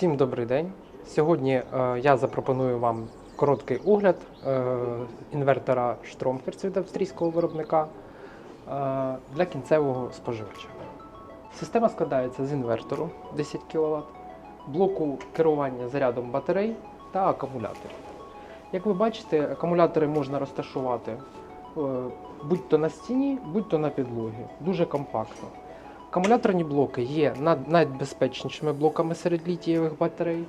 Всім добрий день. Сьогодні е, я запропоную вам короткий огляд е, інвертора Stromhertz від австрійського виробника е, для кінцевого споживача. Система складається з інвертору 10 кВт, блоку керування зарядом батарей та акумуляторів. Як ви бачите, акумулятори можна розташувати будь-то на стіні, будь-то на підлогі. Дуже компактно. Акумуляторні блоки є над- найбезпечнішими блоками серед літієвих батарей.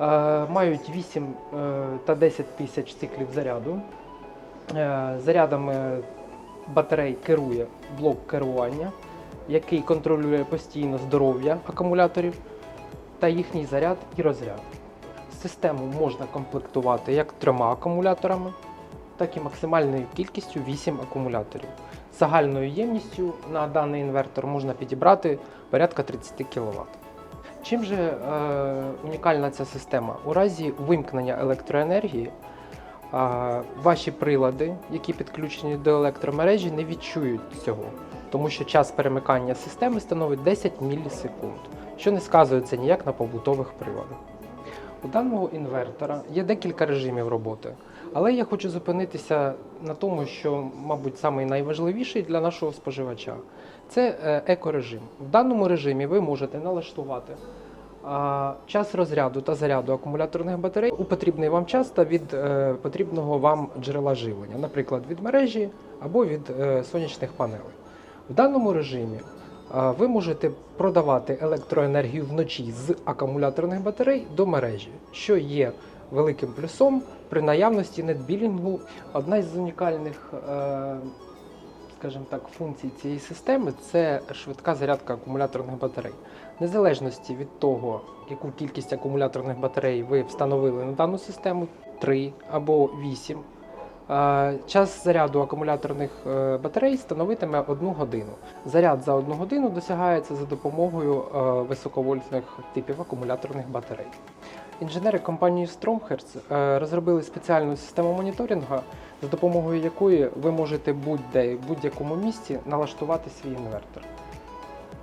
Е, мають 8 е, та 10 тисяч циклів заряду. Е, зарядами батарей керує блок керування, який контролює постійно здоров'я акумуляторів та їхній заряд і розряд. Систему можна комплектувати як трьома акумуляторами, так і максимальною кількістю 8 акумуляторів. Загальною ємністю на даний інвертор можна підібрати порядка 30 кВт. Чим же е, унікальна ця система? У разі вимкнення електроенергії е, ваші прилади, які підключені до електромережі, не відчують цього, тому що час перемикання системи становить 10 мілісекунд, що не сказується ніяк на побутових приладах. У даного інвертора є декілька режимів роботи, але я хочу зупинитися на тому, що, мабуть, самий найважливіший для нашого споживача це е, екорежим. В даному режимі ви можете налаштувати час розряду та заряду акумуляторних батарей у потрібний вам час та від е, потрібного вам джерела живлення, наприклад, від мережі або від е, сонячних панелей. В даному режимі ви можете продавати електроенергію вночі з акумуляторних батарей до мережі, що є великим плюсом при наявності нетбілінгу. Одна із унікальних, е, скажімо так, функцій цієї системи це швидка зарядка акумуляторних батарей. Незалежності від того, яку кількість акумуляторних батарей ви встановили на дану систему 3 або 8. Е, Час заряду акумуляторних е, батарей становитиме 1 годину. Заряд за 1 годину досягається за допомогою е, високовольтних типів акумуляторних батарей. Інженери компанії Stromhertz розробили спеціальну систему моніторингу, за допомогою якої ви можете будь-де в будь-якому місці налаштувати свій інвертор.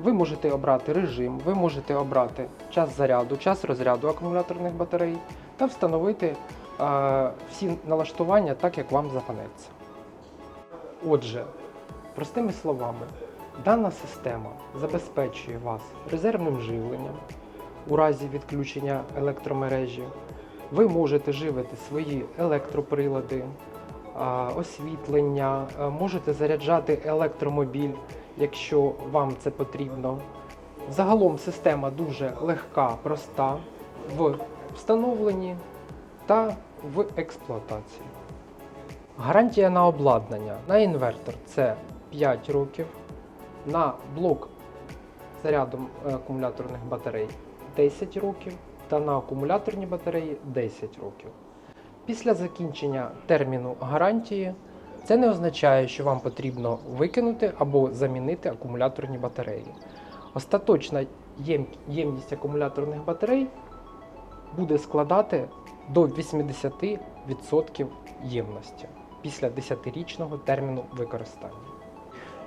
Ви можете обрати режим, ви можете обрати час заряду, час розряду акумуляторних батарей та встановити всі налаштування так, як вам запанеться. Отже, простими словами, дана система забезпечує вас резервним живленням у разі відключення електромережі. Ви можете живити свої електроприлади, освітлення, можете заряджати електромобіль, якщо вам це потрібно. Загалом система дуже легка, проста в встановленні та в експлуатації. Гарантія на обладнання на інвертор це 5 років, на блок зарядом е, акумуляторних батарей 10 років та на акумуляторні батареї 10 років. Після закінчення терміну гарантії це не означає, що вам потрібно викинути або замінити акумуляторні батареї. Остаточна ємність акумуляторних батарей буде складати до 80% ємності після 10-річного терміну використання.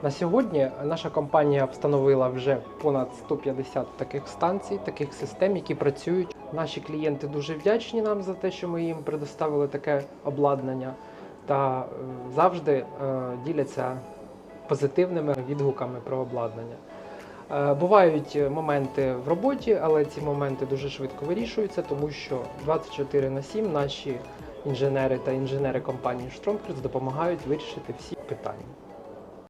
На сьогодні наша компанія встановила вже понад 150 таких станцій, таких систем, які працюють. Наші клієнти дуже вдячні нам за те, що ми їм предоставили таке обладнання, та е, завжди е, діляться позитивними відгуками про обладнання. Е, Бувають е, моменти в роботі, але ці моменти дуже швидко вирішуються, тому що 24 на 7 наші інженери та інженери компанії Штромкерс допомагають вирішити всі питання.